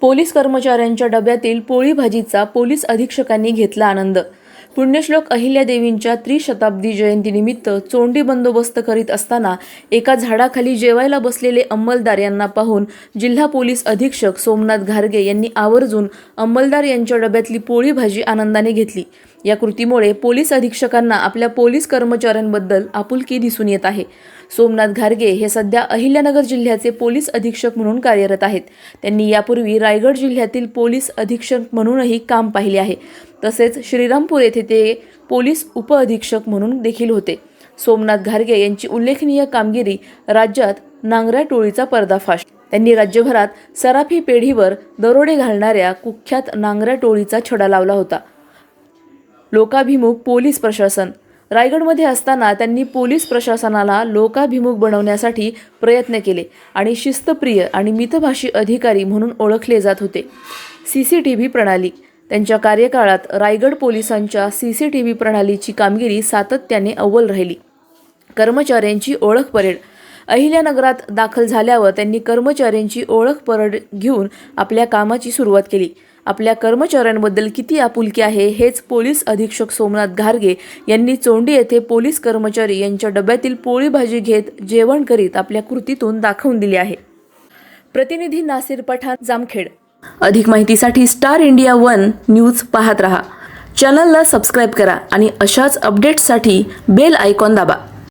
Police कर्मचाऱ्यांच्या डब्यातील पोळी भाजीचा पोलीस अधीक्षकांनी घेतला आनंद. पुण्यश्लोक अहिल्यादेवींच्या त्रिशताब्दी जयंतीनिमित्त चोंडी बंदोबस्त करीत असताना एका झाडाखाली जेवायला बसलेले अंमलदार यांना पाहून जिल्हा पोलीस अधीक्षक सोमनाथ घारगे यांनी आवर्जून अंमलदार यांच्या डब्यातली पोळी भाजी आनंदाने घेतली. या कृतीमुळे पोलीस अधीक्षकांना आपल्या पोलीस कर्मचाऱ्यांबद्दल आपुलकी दिसून येत आहे. सोमनाथ घारगे हे सध्या अहिल्यानगर जिल्ह्याचे पोलीस अधीक्षक म्हणून कार्यरत आहेत. त्यांनी यापूर्वी रायगड जिल्ह्यातील पोलीस अधीक्षक म्हणूनही काम पाहिले आहे. तसेच श्रीरामपूर येथे ते पोलीस उपअधीक्षक म्हणून देखील होते. सोमनाथ घारगे यांची उल्लेखनीय कामगिरी राज्यात नांगऱ्या टोळीचा पर्दाफाश. त्यांनी राज्यभरात सराफी पेढीवर दरोडे घालणाऱ्या कुख्यात नांगऱ्या टोळीचा छडा लावला होता. लोकाभिमुख पोलीस प्रशासन. रायगडमध्ये असताना त्यांनी पोलीस प्रशासनाला लोकाभिमुख बनवण्यासाठी प्रयत्न केले आणि शिस्तप्रिय आणि मितभाषी अधिकारी म्हणून ओळखले जात होते. सी सी टी व्ही प्रणाली. त्यांच्या कार्यकाळात रायगड पोलिसांच्या सी सी टी व्ही प्रणालीची कामगिरी सातत्याने अव्वल राहिली. कर्मचाऱ्यांची ओळख परेड अहिल्यानगरात दाखल झाल्यावर त्यांनी कर्मचाऱ्यांची ओळख परड घेऊन आपल्या कामाची सुरुवात केली. आपल्या कर्मचाऱ्यांबद्दल किती आपुलकी आहे हेच पोलीस अधीक्षक सोमनाथ घारगे यांनी चोंडी येथे पोलीस कर्मचारी यांच्या डब्यातील पोळी भाजी घेत जेवण करीत आपल्या कृतीतून दाखवून दिली आहे. प्रतिनिधी नासिर पठाण जामखेड. अधिक माहितीसाठी स्टार इंडिया वन न्यूज पाहत रहा. चॅनलला सबस्क्राईब करा आणि अशाच अपडेट्ससाठी बेल आयकॉन दाबा.